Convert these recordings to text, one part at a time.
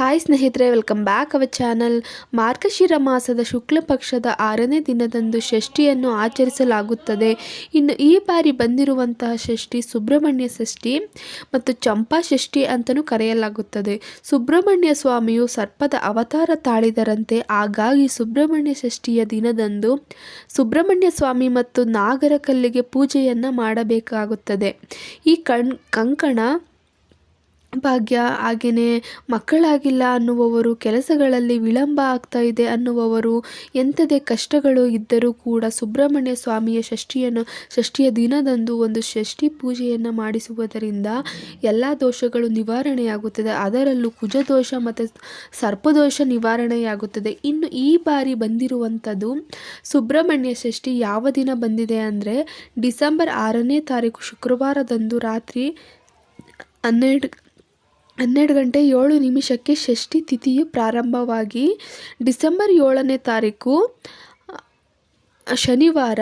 Hi ಸ್ನೇಹಿತರೆ, welcome back our channel. Margashira ಮಾಸದ ಶುಕ್ಲ ಪಕ್ಷದ ಆರನೇ ದಿನದಂದು ಷಷ್ಠಿಯನ್ನು ಆಚರಿಸಲಾಗುತ್ತದೆ. ಇನ್ನು ಈ ಬಾರಿ ಬಂದಿರುವಂತಹ ಷಷ್ಠಿ ಸುಬ್ರಹ್ಮಣ್ಯ ಷಷ್ಠಿ ಮತ್ತು ಚಂಪಾ ಷಷ್ಠಿ ಅಂತಲೂ ಕರೆಯಲಾಗುತ್ತದೆ. ಸುಬ್ರಹ್ಮಣ್ಯ ಸ್ವಾಮಿಯು ಸರ್ಪದ ಅವತಾರ ತಾಳಿದರಂತೆ ಹಾಗಾಗಿ ಸುಬ್ರಹ್ಮಣ್ಯ ಷಷ್ಠಿಯ ದಿನದಂದು ಸುಬ್ರಹ್ಮಣ್ಯ ಸ್ವಾಮಿ ಮತ್ತು ನಾಗರ ಕಲ್ಲಿಗೆ ಪೂಜೆಯನ್ನು ಮಾಡಬೇಕಾಗುತ್ತದೆ. ಈ ಕಣ್, ಕಂಕಣ ಭಾಗ್ಯ ಹಾಗೆಯೇ ಮಕ್ಕಳಾಗಿಲ್ಲ ಅನ್ನುವವರು, ಕೆಲಸಗಳಲ್ಲಿ ವಿಳಂಬ ಆಗ್ತಾ ಇದೆ ಅನ್ನುವವರು, ಎಂಥದೇ ಕಷ್ಟಗಳು ಇದ್ದರೂ ಕೂಡ ಸುಬ್ರಹ್ಮಣ್ಯ ಸ್ವಾಮಿಯ ಷಷ್ಠಿಯನ್ನು ಷಷ್ಠಿಯ ದಿನದಂದು ಒಂದು ಷಷ್ಠಿ ಪೂಜೆಯನ್ನು ಮಾಡಿಸುವುದರಿಂದ ಎಲ್ಲ ದೋಷಗಳು ನಿವಾರಣೆಯಾಗುತ್ತದೆ. ಅದರಲ್ಲೂ ಕುಜದೋಷ ಮತ್ತು ಸರ್ಪದೋಷ ನಿವಾರಣೆಯಾಗುತ್ತದೆ. ಇನ್ನು ಈ ಬಾರಿ ಬಂದಿರುವಂಥದ್ದು ಸುಬ್ರಹ್ಮಣ್ಯ ಷಷ್ಠಿ ಯಾವ ದಿನ ಬಂದಿದೆ ಅಂದರೆ ಡಿಸೆಂಬರ್ ಆರನೇ ತಾರೀಕು ಶುಕ್ರವಾರದಂದು ರಾತ್ರಿ ಹನ್ನೆರಡು ಹನ್ನೆರಡು ಗಂಟೆ ಏಳು ನಿಮಿಷಕ್ಕೆ ಷಷ್ಠಿ ತಿಥಿಯು ಪ್ರಾರಂಭವಾಗಿ ಡಿಸೆಂಬರ್ ಏಳನೇ ತಾರೀಕು ಶನಿವಾರ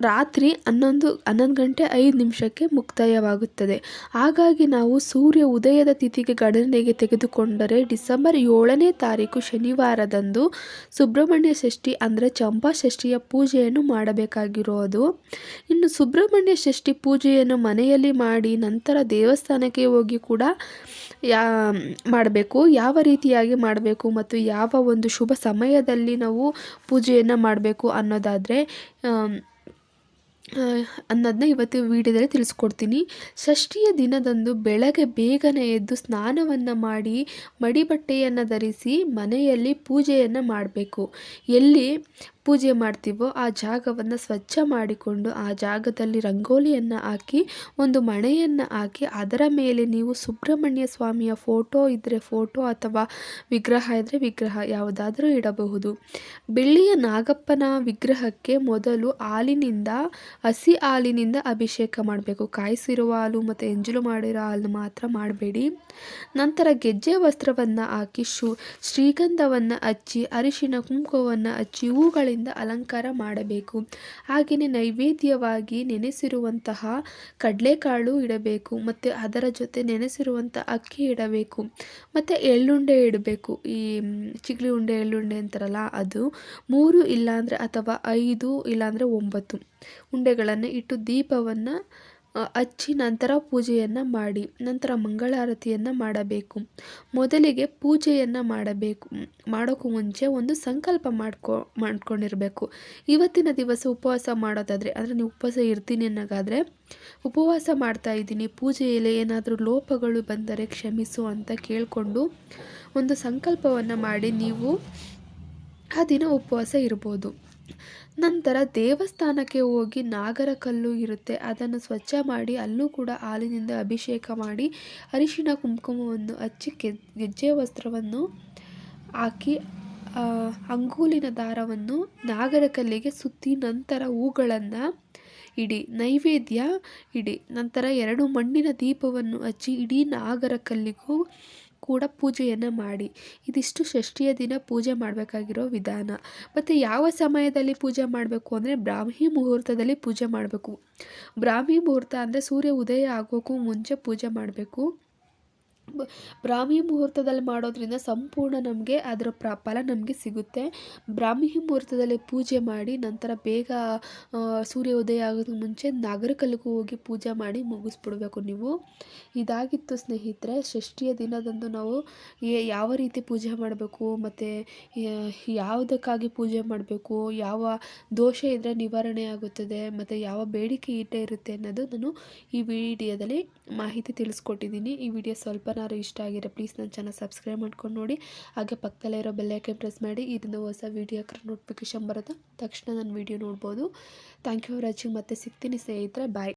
ರಾತ್ರಿ ಹನ್ನೊಂದು ಹನ್ನೊಂದು ಗಂಟೆ ಐದು ನಿಮಿಷಕ್ಕೆ ಮುಕ್ತಾಯವಾಗುತ್ತದೆ. ಹಾಗಾಗಿ ನಾವು ಸೂರ್ಯ ಉದಯದ ತಿಥಿಗೆ ಗಣನೆಗೆ ತೆಗೆದುಕೊಂಡರೆ ಡಿಸೆಂಬರ್ ಏಳನೇ ತಾರೀಕು ಶನಿವಾರದಂದು ಸುಬ್ರಹ್ಮಣ್ಯ ಷಷ್ಠಿ ಅಂದರೆ ಚಂಪಾ ಷಷ್ಠಿಯ ಪೂಜೆಯನ್ನು ಮಾಡಬೇಕಾಗಿರೋದು. ಇನ್ನು ಸುಬ್ರಹ್ಮಣ್ಯ ಷಷ್ಠಿ ಪೂಜೆಯನ್ನು ಮನೆಯಲ್ಲಿ ಮಾಡಿ ನಂತರ ದೇವಸ್ಥಾನಕ್ಕೆ ಹೋಗಿ ಕೂಡ ಯಾ, ಮಾಡಬೇಕು. ಯಾವ ರೀತಿಯಾಗಿ ಮಾಡಬೇಕು ಮತ್ತು ಯಾವ ಒಂದು ಶುಭ ಸಮಯದಲ್ಲಿ ನಾವು ಪೂಜೆಯನ್ನು ಮಾಡಬೇಕು ಅನ್ನೋದಾದರೆ ಅನ್ನೋದನ್ನ ಇವತ್ತು ವೀಡಿಯೋದಲ್ಲಿ ತಿಳಿಸ್ಕೊಡ್ತೀನಿ. ಷಷ್ಠಿಯ ದಿನದಂದು ಬೆಳಗ್ಗೆ ಬೇಗನೆ ಎದ್ದು ಸ್ನಾನವನ್ನು ಮಾಡಿ ಮಡಿಬಟ್ಟೆಯನ್ನು ಧರಿಸಿ ಮನೆಯಲ್ಲಿ ಪೂಜೆಯನ್ನು ಮಾಡಬೇಕು. ಎಲ್ಲಿ ಪೂಜೆ ಮಾಡ್ತೀವೋ ಆ ಜಾಗವನ್ನು ಸ್ವಚ್ಛ ಮಾಡಿಕೊಂಡು ಆ ಜಾಗದಲ್ಲಿ ರಂಗೋಲಿಯನ್ನು ಹಾಕಿ, ಒಂದು ಮಣೆಯನ್ನು ಹಾಕಿ, ಅದರ ಮೇಲೆ ನೀವು ಸುಬ್ರಹ್ಮಣ್ಯ ಸ್ವಾಮಿಯ ಫೋಟೋ ಇದ್ದರೆ ಫೋಟೋ ಅಥವಾ ವಿಗ್ರಹ ಇದ್ದರೆ ವಿಗ್ರಹ ಯಾವುದಾದರೂ ಇಡಬಹುದು. ಬೆಳ್ಳಿಯ ನಾಗಪ್ಪನ ವಿಗ್ರಹಕ್ಕೆ ಮೊದಲು ಹಾಲಿನಿಂದ, ಹಸಿ ಹಾಲಿನಿಂದ ಅಭಿಷೇಕ ಮಾಡಬೇಕು. ಕಾಯಿಸಿರುವ ಹಾಲು ಮತ್ತು ಎಂಜಲು ಮಾಡಿರೋ ಹಾಲು ಮಾತ್ರ ಮಾಡಬೇಡಿ. ನಂತರ ಗೆಜ್ಜೆ ವಸ್ತ್ರವನ್ನು ಹಾಕಿ ಶು ಶ್ರೀಗಂಧವನ್ನು ಹಚ್ಚಿ ಅರಿಶಿನ ಕುಂಕುವನ್ನು ಹಚ್ಚಿ, ಹೂಗಳಿಂದ ಅಲಂಕಾರ ಮಾಡಬೇಕು. ಹಾಗೆಯೇ ನೈವೇದ್ಯವಾಗಿ ನೆನೆಸಿರುವಂತಹ ಕಡಲೆಕಾಳು ಇಡಬೇಕು ಮತ್ತು ಅದರ ಜೊತೆ ನೆನೆಸಿರುವಂಥ ಅಕ್ಕಿ ಇಡಬೇಕು ಮತ್ತು ಎಳ್ಳುಂಡೆ ಇಡಬೇಕು. ಈ ಚಿಗ್ಲಿ ಉಂಡೆ, ಎಳ್ಳುಂಡೆ ಅಂತಾರಲ್ಲ ಅದು ಮೂರು ಇಲ್ಲಾಂದರೆ ಅಥವಾ ಐದು ಇಲ್ಲಾಂದರೆ ಒಂಬತ್ತು ಉಂಡೆಗಳನ್ನು ಇಟ್ಟು ದೀಪವನ್ನು ಹಚ್ಚಿ ನಂತರ ಪೂಜೆಯನ್ನು ಮಾಡಿ, ನಂತರ ಮಂಗಳಾರತಿಯನ್ನು ಮಾಡಬೇಕು. ಮೊದಲಿಗೆ ಪೂಜೆಯನ್ನು ಮಾಡಬೇಕು. ಮಾಡೋಕ್ಕೂ ಮುಂಚೆ ಒಂದು ಸಂಕಲ್ಪ ಮಾಡ್ಕೊ, ಮಾಡ್ಕೊಂಡಿರಬೇಕು. ಇವತ್ತಿನ ದಿವಸ ಉಪವಾಸ ಮಾಡೋದಾದರೆ, ಅಂದರೆ ನೀವು ಉಪವಾಸ ಇರ್ತೀನಿ ಅನ್ನೋಗಾದರೆ ಉಪವಾಸ ಮಾಡ್ತಾ ಇದ್ದೀನಿ. ಪೂಜೆಯಲ್ಲಿ ಏನಾದರೂ ಲೋಪಗಳು ಬಂದರೆ ಕ್ಷಮಿಸು ಅಂತ ಕೇಳಿಕೊಂಡು ಒಂದು ಸಂಕಲ್ಪವನ್ನು ಮಾಡಿ ನೀವು ಆ ದಿನ ಉಪವಾಸ ಇರ್ಬೋದು. ನಂತರ ದೇವಸ್ಥಾನಕ್ಕೆ ಹೋಗಿ ನಾಗರ ಕಲ್ಲು ಇರುತ್ತೆ. ಅದನ್ನು ಸ್ವಚ್ಛ ಮಾಡಿ ಅಲ್ಲೂ ಕೂಡ ಹಾಲಿನಿಂದ ಅಭಿಷೇಕ ಮಾಡಿ ಅರಿಶಿಣ ಕುಂಕುಮವನ್ನು ಹಚ್ಚಿ ಗೆಜ್ಜೆ ವಸ್ತ್ರವನ್ನು ಹಾಕಿ ಅಂಗೂಲಿನ ದಾರವನ್ನು ನಾಗರ ಕಲ್ಲಿಗೆ ಸುತ್ತಿ ನಂತರ ಹೂಗಳನ್ನು ಇಡಿ, ನೈವೇದ್ಯ ಇಡಿ. ನಂತರ ಎರಡು ಮಣ್ಣಿನ ದೀಪವನ್ನು ಹಚ್ಚಿ ಇಡೀ ನಾಗರ ಕಲ್ಲಿಗೂ ಕೂಡ ಪೂಜೆಯನ್ನು ಮಾಡಿ. ಇದಿಷ್ಟು ಷಷ್ಠಿಯ ದಿನ ಪೂಜೆ ಮಾಡಬೇಕಾಗಿರೋ ವಿಧಾನ. ಮತ್ತು ಯಾವ ಸಮಯದಲ್ಲಿ ಪೂಜೆ ಮಾಡಬೇಕು ಅಂದರೆ ಬ್ರಾಹ್ಮಿ ಮುಹೂರ್ತದಲ್ಲಿ ಪೂಜೆ ಮಾಡಬೇಕು. ಬ್ರಾಹ್ಮಿ ಮುಹೂರ್ತ ಅಂದರೆ ಸೂರ್ಯ ಉದಯ ಆಗೋಕ್ಕೂ ಮುಂಚೆ ಪೂಜೆ ಮಾಡಬೇಕು. ಬ್ರಾಹ್ಮಿ ಮುಹೂರ್ತದಲ್ಲಿ ಮಾಡೋದ್ರಿಂದ ಸಂಪೂರ್ಣ ನಮಗೆ ಅದರ ಪ್ರ, ಫಲ ನಮಗೆ ಸಿಗುತ್ತೆ. ಬ್ರಾಹ್ಮಿ ಮುಹೂರ್ತದಲ್ಲಿ ಪೂಜೆ ಮಾಡಿ ನಂತರ ಬೇಗ ಸೂರ್ಯ ಉದಯ ಆಗೋದಕ್ಕೆ ಮುಂಚೆ ನಾಗರಕಲ್ಲಿಗೂ ಹೋಗಿ ಪೂಜೆ ಮಾಡಿ ಮುಗಿಸ್ಬಿಡ್ಬೇಕು ನೀವು. ಇದಾಗಿತ್ತು ಸ್ನೇಹಿತರೆ, ಷಷ್ಠಿಯ ದಿನದಂದು ನಾವು ಯಾವ ರೀತಿ ಪೂಜೆ ಮಾಡಬೇಕು, ಮತ್ತು ಯಾವುದಕ್ಕಾಗಿ ಪೂಜೆ ಮಾಡಬೇಕು, ಯಾವ ದೋಷ ಇದ್ದರೆ ನಿವಾರಣೆ ಆಗುತ್ತದೆ, ಮತ್ತು ಯಾವ ಬೇಡಿಕೆ ಇಟ್ಟೇ ಇರುತ್ತೆ ಅನ್ನೋದು ನಾನು ಈ ವಿಡಿಯೋದಲ್ಲಿ ಮಾಹಿತಿ ತಿಳಿಸ್ಕೊಟ್ಟಿದ್ದೀನಿ. ಈ ವಿಡಿಯೋ ಸ್ವಲ್ಪ ಏನಾದ್ರು ಇಷ್ಟ ಆಗಿರೋ ಪ್ಲೀಸ್ ನನ್ನ ಚಾನಲ್ ಸಬ್ಸ್ಕ್ರೈಬ್ ಮಾಡ್ಕೊಂಡು ನೋಡಿ. ಹಾಗೆ ಪಕ್ಕದಲ್ಲೇ ಇರೋ ಬೆಲ್ಲೈಕನ್ ಪ್ರೆಸ್ ಮಾಡಿ ಇದನ್ನ ಹೊಸ ವೀಡಿಯೋ ನೋಟಿಫಿಕೇಶನ್ ಬರುತ್ತೆ. ತಕ್ಷಣ ನಾನು ವೀಡಿಯೋ ನೋಡ್ಬೋದು. ಥ್ಯಾಂಕ್ ಯು ಫಾರ್ ವಾಚಿಂಗ್ ಮತ್ತೆ ಸಿಗ್ತೀನಿ ಸ್ನೇಹಿತರೆ. ಬಾಯ್